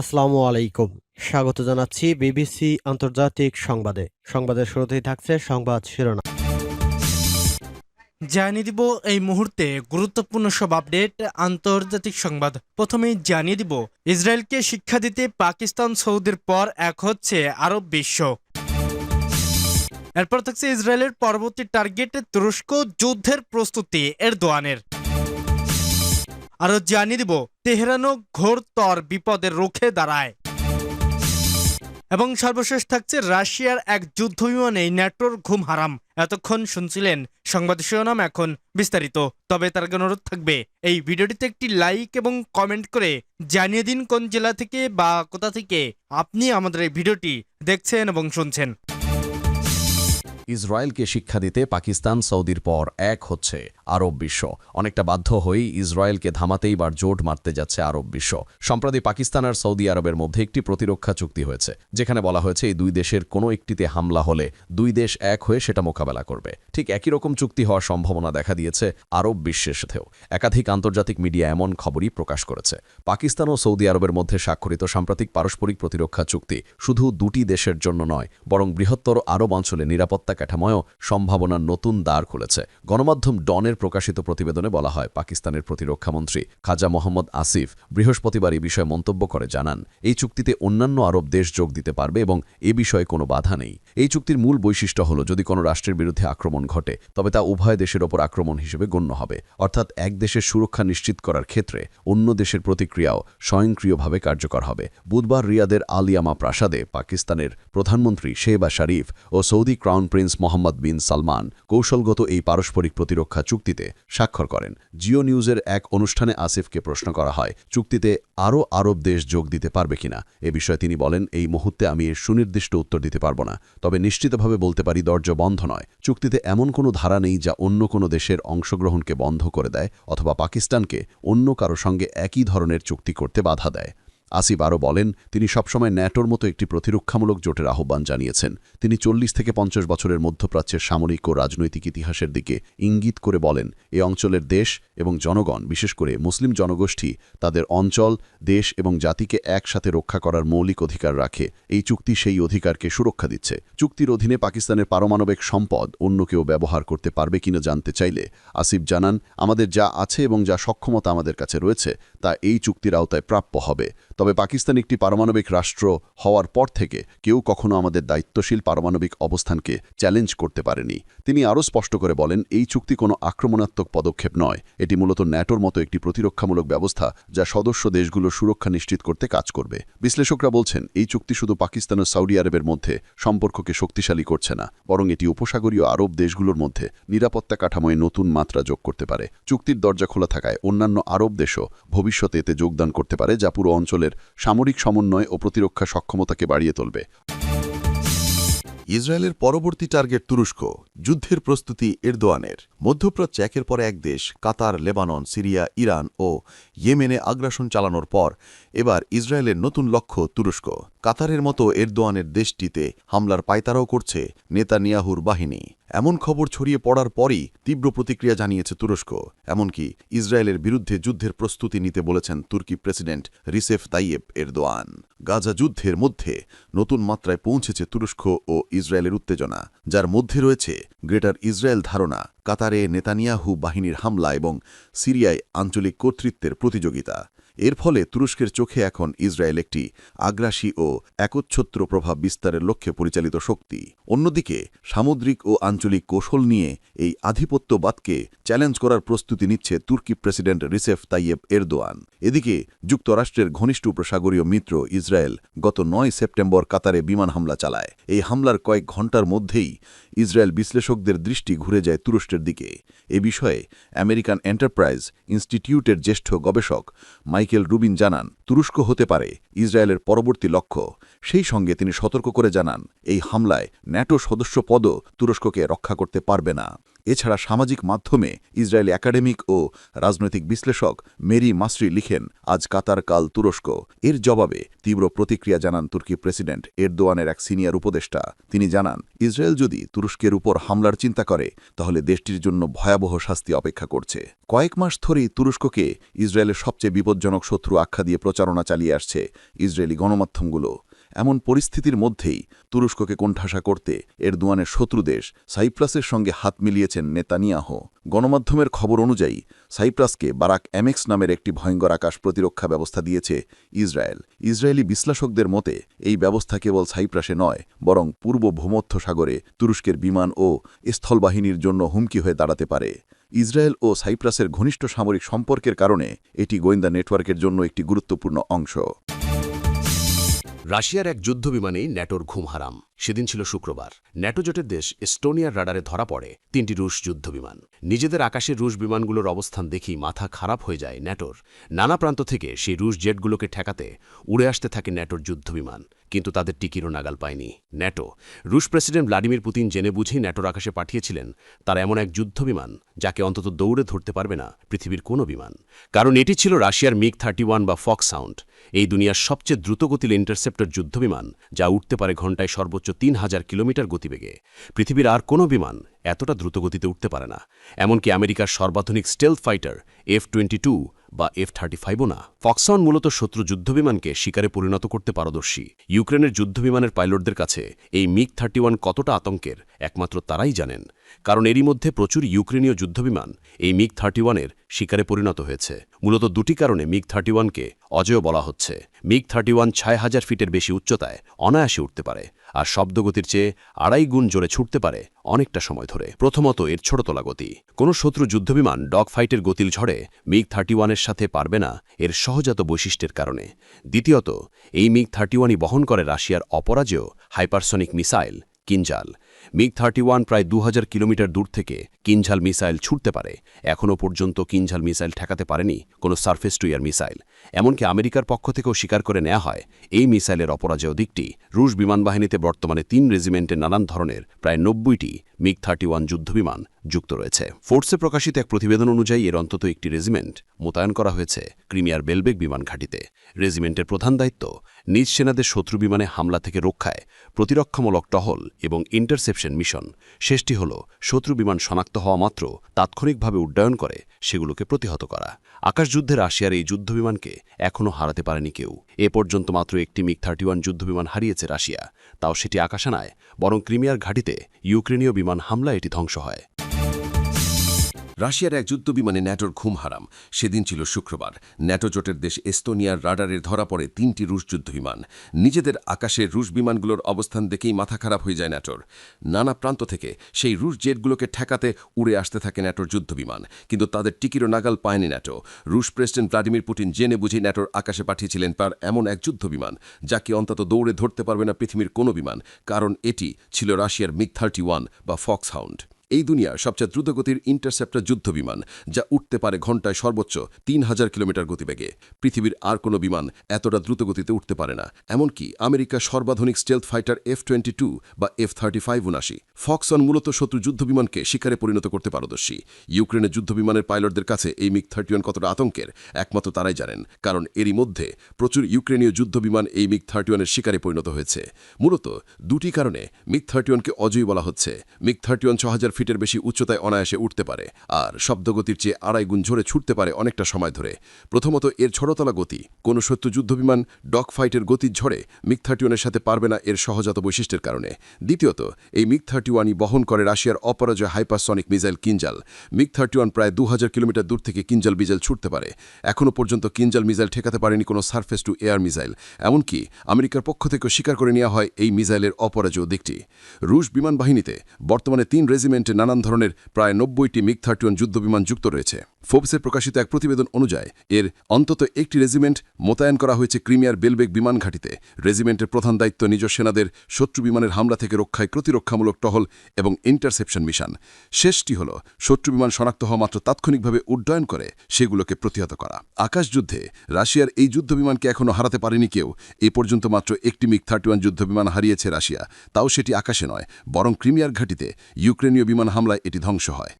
আসসালামু আলাইকুম। স্বাগত জানাচ্ছি বিবিসি আন্তর্জাতিক সংবাদে। সংবাদের শুরুতেই থাকছে সংবাদ শিরোনাম। জানিয়ে দিব এই মুহূর্তে গুরুত্বপূর্ণ সব আপডেট, আন্তর্জাতিক সংবাদ। প্রথমেই জানিয়ে দিব, ইসরায়েলকে শিক্ষা দিতে পাকিস্তান, সৌদির পর এক হচ্ছে আরব বিশ্ব। এরপর থাকছে ইসরায়েলের পরবর্তী টার্গেট, তুরস্ক যুদ্ধের প্রস্তুতি এরদোয়ানের। আরও জানিয়ে দিব, তেহরানও ঘোরতর বিপদের রুখে দাঁড়ায়। এবং সর্বশেষ থাকছে রাশিয়ার এক যুদ্ধ বিমানে ন্যাটোর ঘুম হারাম। এতক্ষণ শুনছিলেন সংবাদ শিরোনাম এখন বিস্তারিত। তবে তার অনুরোধ থাকবে, এই ভিডিওটিতে একটি লাইক এবং কমেন্ট করে জানিয়ে দিন কোন জেলা থেকে বা কোথা থেকে আপনি আমাদের এই ভিডিওটি দেখছেন এবং শুনছেন। ইসরায়েলকে শিক্ষা দিতে পাকিস্তান সৌদির পর এক হচ্ছে। আরব বিশ্ব। অনেকটা বাধ্য হয়েই ইসরায়েলকে থামাতেই বার জোট মারতে যাচ্ছে আরব বিশ্ব। সম্প্রতি পাকিস্তান আর সৌদি আরবের মধ্যে একটি প্রতিরক্ষা চুক্তি হয়েছে, যেখানে বলা হয়েছে এই দুই দেশের কোনো একটিতে হামলা হলে দুই দেশ এক হয়ে সেটা মোকাবেলা করবে। ঠিক একই রকম চুক্তি হওয়ার সম্ভাবনা দেখা দিয়েছে আরব বিশ্বের সাথেও। একাধিক আন্তর্জাতিক মিডিয়া এমন খবরই প্রকাশ করেছে। পাকিস্তান ও সৌদি আরবের মধ্যে স্বাক্ষরিত সাম্প্রতিক পারস্পরিক প্রতিরক্ষা চুক্তি শুধু দুটি দেশের জন্য নয়, বরং বৃহত্তর আরব অঞ্চলে নিরাপত্তা কাঠামোয় সম্ভাবনার নতুন দ্বার খুলেছে। গণমাধ্যম ডনের প্রকাশিত প্রতিবেদনে বলা হয়, পাকিস্তানের প্রতিরক্ষামন্ত্রী খাজা মোহাম্মদ আসিফ বৃহস্পতিবার এই বিষয়ে মন্তব্য করে জানান। এই চুক্তিতে অন্যান্য আরব দেশ যোগ দিতে পারবে এবং এ বিষয়ে কোনো বাধা নেই। এই চুক্তির মূল বৈশিষ্ট্য হল, যদি কোনো রাষ্ট্রের বিরুদ্ধে আক্রমণ ঘটে, তবে তা উভয় দেশের ওপর আক্রমণ হিসেবে গণ্য হবে। অর্থাৎ এক দেশের সুরক্ষা নিশ্চিত করার ক্ষেত্রে অন্য দেশের প্রতিক্রিয়াও স্বয়ংক্রিয়ভাবে কার্যকর হবে। বুধবার রিয়াদের আলিয়ামা প্রাসাদে পাকিস্তানের প্রধানমন্ত্রী শেহবা শরীফ ও Saudi crown prince Mohammed bin Salman কৌশলগত এই পারস্পরিক প্রতিরক্ষা চুক্তিতে স্বাক্ষর করেন। জিও নিউজের এক অনুষ্ঠানে আসিফকে প্রশ্ন করা হয়, চুক্তিতে আরও আরব দেশ যোগ দিতে পারবে কিনা? এ বিষয়ে তিনি বলেন, এই মুহূর্তে আমি এর সুনির্দিষ্ট উত্তর দিতে পারব না। তবে নিশ্চিতভাবে বলতে পারি, দরজা বন্ধ নয়। চুক্তিতে এমন কোনো ধারা নেই যা অন্য কোনো দেশের অংশগ্রহণকে বন্ধ করে দেয় অথবা পাকিস্তানকে অন্য কারও সঙ্গে একই ধরনের চুক্তি করতে বাধা দেয়। আসিফ আরও বলেন, তিনি সবসময় ন্যাটোর মতো একটি প্রতিরক্ষামূলক জোটের আহ্বান জানিয়েছেন। তিনি চল্লিশ থেকে পঞ্চাশ বছরের মধ্যপ্রাচ্যের সামরিক ও রাজনৈতিক ইতিহাসের দিকে ইঙ্গিত করে বলেন, এ অঞ্চলের দেশ এবং জনগণ, বিশেষ করে মুসলিম জনগোষ্ঠী, তাদের অঞ্চল, দেশ এবং জাতিকে একসাথে রক্ষা করার মৌলিক অধিকার রাখে। এই চুক্তি সেই অধিকারকে সুরক্ষা দিচ্ছে। চুক্তির অধীনে পাকিস্তানের পারমাণবিক সম্পদ অন্য কেউ ব্যবহার করতে পারবে কিনা জানতে চাইলে আসিফ জানান, আমাদের যা আছে এবং যা সক্ষমতা আমাদের কাছে রয়েছে, তা এই চুক্তির আওতায় প্রাপ্য হবে। তবে পাকিস্তান একটি পারমাণবিক রাষ্ট্র হওয়ার পর থেকে কেউ কখনো আমাদের দায়িত্বশীল পারমাণবিক অবস্থানকে চ্যালেঞ্জ করতে পারেনি। তিনি আরও স্পষ্ট করে বলেন, এই চুক্তি কোনো আক্রমণাত্মক পদক্ষেপ নয়। এটি মূলত ন্যাটোর মতো একটি প্রতিরক্ষামূলক ব্যবস্থা যা সদস্য দেশগুলোর সুরক্ষা নিশ্চিত করতে কাজ করবে। বিশ্লেষকরা বলছেন, এই চুক্তি শুধু পাকিস্তান ও সৌদি আরবের মধ্যে সম্পর্ককে শক্তিশালী করছে না, বরং এটি উপসাগরীয় আরব দেশগুলোর মধ্যে নিরাপত্তা কাঠামোয় নতুন মাত্রা যোগ করতে পারে। চুক্তির দরজা খোলা থাকায় অন্যান্য আরব দেশও ভবিষ্যতে এতে যোগদান করতে পারে, যা পুরো অঞ্চলের সামরিক সমন্বয় ও প্রতিরক্ষা সক্ষমতাকে বাড়িয়ে তুলবে। ইসরায়েলের পরবর্তী টার্গেট তুরস্ক, যুদ্ধের প্রস্তুতি এরদোয়ানের। মধ্যপ্রাচ্যে একের পর এক দেশ, কাতার, লেবানন, সিরিয়া, ইরান ও ইয়েমেনে আগ্রাসন চালানোর পর এবার ইসরায়েলের নতুন লক্ষ্য তুরস্ক। কাতারের মতো এরদোয়ানের দেশটিতে হামলার পায়তারাও করছে নেতানিয়াহুর বাহিনী। এমন খবর ছড়িয়ে পড়ার পরই তীব্র প্রতিক্রিয়া জানিয়েছে তুরস্ক, এমনকি ইসরায়েলের বিরুদ্ধে যুদ্ধের প্রস্তুতি নিতে বলেছেন তুর্কি president Recep Tayyip Erdogan. Gaza যুদ্ধের মধ্যে নতুন মাত্রায় পৌঁছেছে তুরস্ক ও ইসরায়েলের উত্তেজনা, যার মধ্যে রয়েছে গ্রেটার ইসরায়েল ধারণা, কাতারে নেতানিয়াহু বাহিনীর হামলা এবং সিরিয়ায় আঞ্চলিক কর্তৃত্বের প্রতিযোগিতা। এর ফলে তুরস্কের চোখে এখন ইসরায়েল একটি আগ্রাসী ও একচ্ছত্র প্রভাব বিস্তারের লক্ষ্যে পরিচালিত শক্তি। অন্যদিকে, সামুদ্রিক ও আঞ্চলিক কৌশল নিয়ে এই আধিপত্যবাদকে চ্যালেঞ্জ করার প্রস্তুতি নিচ্ছে তুর্কি প্রেসিডেন্ট রিসেফ তাইয়েব এরদোয়ান। এদিকে, যুক্তরাষ্ট্রের ঘনিষ্ঠ উপসাগরীয় মিত্র ইসরায়েল গত নয় সেপ্টেম্বর কাতারে বিমান হামলা চালায়। এই হামলার কয়েক ঘণ্টার মধ্যেই ইসরায়েল বিশ্লেষকদের দৃষ্টি ঘুরে যায় তুরস্কের দিকে। এ বিষয়ে আমেরিকান এন্টারপ্রাইজ ইনস্টিটিউটের জ্যেষ্ঠ গবেষক মাইকেল রুবিন জানান, তুরস্ক হতে পারে ইসরায়েলের পরবর্তী লক্ষ্য। সেই সঙ্গে তিনি সতর্ক করে জানান, এই হামলায় ন্যাটো সদস্য পদও তুরস্ককে রক্ষা করতে পারবে না। এছাড়া সামাজিক মাধ্যমে ইসরায়েলি একাডেমিক ও রাজনৈতিক বিশ্লেষক মেরি মাসরি লিখেন, আজ কাতার কাল তুরস্ক। এর জবাবে তীব্র প্রতিক্রিয়া জানান তুর্কি প্রেসিডেন্ট এরদোয়ানের এক সিনিয়র উপদেষ্টা। তিনি জানান, ইসরায়েল যদি তুরস্কের উপর হামলার চিন্তা করে, তাহলে দেশটির জন্য ভয়াবহ শাস্তি অপেক্ষা করছে। কয়েক মাস ধরেই তুরস্ককে ইসরায়েলের সবচেয়ে বিপজ্জনক শত্রু আখ্যা দিয়ে প্রচারণা চালিয়ে আসছে ইসরায়েলি গণমাধ্যমগুলো। এমন পরিস্থিতির মধ্যেই তুরস্ককে কোণঠাসা করতে এরদোয়ানের শত্রু দেশ সাইপ্রাসের সঙ্গে হাত মিলিয়েছেন নেতানিয়াহ। গণমাধ্যমের খবর অনুযায়ী, সাইপ্রাসকে বারাক এমেক্স নামের একটি ভয়ঙ্কর আকাশ প্রতিরক্ষা ব্যবস্থা দিয়েছে ইসরায়েল। ইসরায়েলি বিশ্লেষকদের মতে, এই ব্যবস্থা কেবল সাইপ্রাসে নয়, বরং পূর্ব ভূমধ্য সাগরে তুরস্কের বিমান ও স্থলবাহিনীর জন্য হুমকি হয়ে দাঁড়াতে পারে। ইসরায়েল ও সাইপ্রাসের ঘনিষ্ঠ সামরিক সম্পর্কের কারণে এটি গোয়েন্দা নেটওয়ার্কের জন্য একটি গুরুত্বপূর্ণ অংশ। রাশিয়ার এক যুদ্ধবিমানেই ন্যাটোর ঘুম হারাম। সেদিন ছিল শুক্রবার। ন্যাটো জোটের দেশ এস্টোনিয়ার রাডারে ধরা পড়ে তিনটি রুশ যুদ্ধবিমান। নিজেদের আকাশে রুশ বিমানগুলোর অবস্থান দেখি মাথা খারাপ হয়ে যায় ন্যাটোর। নানা প্রান্ত থেকে সেই রুশ জেটগুলোকে ঠেকাতে উড়ে আসতে থাকে ন্যাটোর যুদ্ধবিমান। কিন্তু তাদের টিকিরও নাগাল পায়নি। ন্যাটো। রুশ প্রেসিডেন্ট ভ্লাদিমির পুতিন জেনে বুঝেই ন্যাটোর আকাশে পাঠিয়েছিলেন তার এমন এক যুদ্ধবিমান, যাকে অন্তত দৌড়ে ধরতে পারবে না পৃথিবীর কোনো বিমান। কারণ এটি ছিল রাশিয়ার মিগ থার্টি বা ফক্স সাউন্ড। এই দুনিয়ার সবচেয়ে দ্রুতগতির ইন্টারসেপ্টর যুদ্ধবিমান, যা উঠতে পারে ঘণ্টায় সর্বোচ্চ তিন হাজার কিলোমিটার গতিবেগে। পৃথিবীর আর কোনো বিমান এতটা দ্রুতগতিতে উঠতে পারে না। এমনকি আমেরিকার সর্বাধুনিক স্টেলথ ফাইটার এফ টোয়েন্টি বা এফ থার্টি ফাইভও না ফক্সন মূলত শত্রু যুদ্ধবিমানকে শিকারে পরিণত করতে পারদর্শী। ইউক্রেনের যুদ্ধবিমানের পাইলটদের কাছে এই মিগ থার্টি কতটা আতঙ্কের একমাত্র তারাই জানেন। কারণ এরই মধ্যে প্রচুর ইউক্রেনীয় যুদ্ধবিমান এই মিগ থার্টি ওয়ানের শিকারে পরিণত হয়েছে। মূলত দুটি কারণে মিগ থার্টি ওয়ানকে অজেয় বলা হচ্ছে। মিগ থার্টি ওয়ান ছয় হাজার ফিটের বেশি উচ্চতায় অনায়াসে উঠতে পারে। আর শব্দগতির চেয়ে আড়াই গুণ জোরে ছুটতে পারে অনেকটা সময় ধরে। প্রথমত এর ছোটতলা গতি। কোনো শত্রু যুদ্ধবিমান ডগ ফাইটের গতিল ঝড়ে মিগ থার্টি ওয়ানের সাথে পারবে না এর সহজাত বৈশিষ্ট্যের কারণে। দ্বিতীয়ত, এই মিগ থার্টি ওয়ানই বহন করে রাশিয়ার অপরাজেয় hypersonic missile Kinzhal. MiG thirty প্রায় দু হাজার কিলোমিটার দূর থেকে কিনঝাল মিসাইল ছুটতে পারে। এখনও পর্যন্ত কিনঝাল মিসাইল ঠেকাতে পারেনি কোনো সারফেস টু ইয়ার মিসাইল। এমনকি আমেরিকার পক্ষ থেকেও স্বীকার করে নেওয়া হয়, এই মিসাইলের অপরাজেয় দিকটি রুশ বিমানবাহিনীতে বর্তমানে তিন রেজিমেন্টের নানান ধরনের প্রায় নব্বইটি মিগ থার্টি যুদ্ধবিমান যুক্ত রয়েছে। ফোর্সে প্রকাশিত এক প্রতিবেদন অনুযায়ী এর অন্তত একটি রেজিমেন্ট মোতায়েন করা হয়েছে ক্রিমিয়ার বেলবেক বিমান ঘাঁটিতে। রেজিমেন্টের প্রধান দায়িত্ব নিজ সেনাদের শত্রু বিমানে হামলা থেকে রক্ষায় প্রতিরক্ষামূলক টহল এবং ইন্টারসেপশন মিশন। শেষটি হল, শত্রু বিমান শনাক্ত হওয়া মাত্র তাৎক্ষণিকভাবে উড্ডয়ন করে সেগুলোকে প্রতিহত করা। আকাশযুদ্ধে রাশিয়ার এই যুদ্ধবিমানকে এখনও হারাতে পারেনি কেউ। এ পর্যন্ত মাত্র একটি মিগ থার্টি ওয়ান যুদ্ধবিমান হারিয়েছে রাশিয়া। তাও সেটি আকাশানায় বরং ক্রিমিয়ার ঘাটিতে ইউক্রেনীয় বিমান হামলা এটি ধ্বংস হয়। রাশিয়ার এক যুদ্ধবিমানে ন্যাটোর ঘুম হারাম। সেদিন ছিল শুক্রবার। ন্যাটো জোটের দেশ এস্তোনিয়ার রাডারের ধরা পড়ে তিনটি রুশ যুদ্ধবিমান। নিজেদের আকাশের রুশ বিমানগুলোর অবস্থান দেখেই মাথা খারাপ হয়ে যায় ন্যাটোর। নানা প্রান্ত থেকে সেই রুশ জেটগুলোকে ঠেকাতে উড়ে আসতে থাকে ন্যাটোর যুদ্ধবিমান। কিন্তু তাদের টিকিরও নাগাল পায়নি ন্যাটো। রুশ প্রেসিডেন্ট ভ্লাদিমির পুতিন জেনে বুঝে ন্যাটোর আকাশে পাঠিয়েছিলেন তার এমন এক যুদ্ধবিমান যাকে অন্তত দৌড়ে ধরতে পারবে না পৃথিবীর কোনো বিমান, কারণ এটি ছিল রাশিয়ার মিগ থার্টি ওয়ান বা ফক্স হাউন্ড। এই দুনিয়ার সবচেয়ে দ্রুতগতির ইন্টারসেপ্টার যুদ্ধবিমান, যা উঠতে পারে ঘন্টায় সর্বোচ্চ তিন হাজার কিলোমিটার গতিবেগে। পৃথিবীর আর কোনো বিমান এতটা দ্রুতগতিতে উঠতে পারে না। এমনকি America সর্বাধুনিক stealth fighter F twenty two বা এফ থার্টি ফাইভ উনাশি। ফক্সন মূলত শত্রু যুদ্ধবিমানকে শিকারে পরিণত করতে পারদর্শী। ইউক্রেনের যুদ্ধবিমানের পাইলটদের কাছে এই মিগ থার্টি ওয়ান কতটা আতঙ্কের, একমাত্র তারাই জানেন। কারণ এরই মধ্যে প্রচুর ইউক্রেনীয় যুদ্ধবিমান এই মিগ থার্টি ওয়ানের শিকারে পরিণত হয়েছে। মূলত দুটি কারণে মিগ থার্টি ওয়ানকে অজয়ী বলা হচ্ছে। মিগ থার্টি ওয়ান ছ হাজার ফিটের বেশি উচ্চতায় অনায়াসে উঠতে পারে, আর শব্দগতির চেয়ে আড়াই গুণ ঝরে ছুটতে পারে অনেকটা সময় ধরে। প্রথমত এর ছোটতলা গতি। কোনো শত্রু যুদ্ধবিমান ডগ ফাইটের গতির ঝড়ে মিগ থার্টি ওয়ানের সাথে পারবে না এর সহজাত বৈশিষ্ট্যের কারণে। দ্বিতীয়ত, এই মিগ থার্টি ওয়ানই বহন করে রাশিয়ার Aparajeyo hypersonic missile Kinzhal. MiG thirty one প্রায় দু হাজার কিলোমিটার দূর থেকে কিঞ্জাল মিসাইল ছুটতে পারে। এখনও পর্যন্ত কিঞ্জাল মিসাইল ঠেকাতে পারেনি কোনো সারফেস টু এয়ার মিসাইল। এমনকি আমেরিকার পক্ষ থেকেও স্বীকার করে নেওয়া হয় এই মিসাইলের অপরাজয় দিকটি। রুশ বিমান বাহিনীতে বর্তমানে তিন রেজিমেন্টে নানান ধরনের প্রায় নব্বইটি মিগ থার্টি ওয়ান যুদ্ধবিমান যুক্ত রয়েছে। ফোর্বসের প্রকাশিত এক প্রতিবেদন অনুযায়ী, এর অন্তত একটি রেজিমেন্ট মোতায়েন করা হয়েছে ক্রিমিয়ার বেলবেগ বিমান ঘাঁটিতে। রেজিমেন্টের প্রধান দায়িত্ব নিজ সেনাদের শত্রু বিমানের হামলা থেকে রক্ষায় প্রতিরক্ষামূলক টহল এবং ইন্টারসেপশন মিশন। শেষটি হল, শত্রু বিমান শনাক্ত হওয়া মাত্র তাৎক্ষণিকভাবে উড্ডয়ন করে সেগুলোকে প্রতিহত করা। আকাশযুদ্ধে রাশিয়ার এই যুদ্ধবিমানকে এখনও হারাতে পারেনি কেউ। এ পর্যন্ত মাত্র একটি মিগ থার্টি ওয়ান যুদ্ধবিমান হারিয়েছে রাশিয়া। তাও সেটি আকাশে নয়, বরং ক্রিমিয়ার ঘাঁটিতে ইউক্রেনীয় বিমান হামলায় এটি ধ্বংস হয়।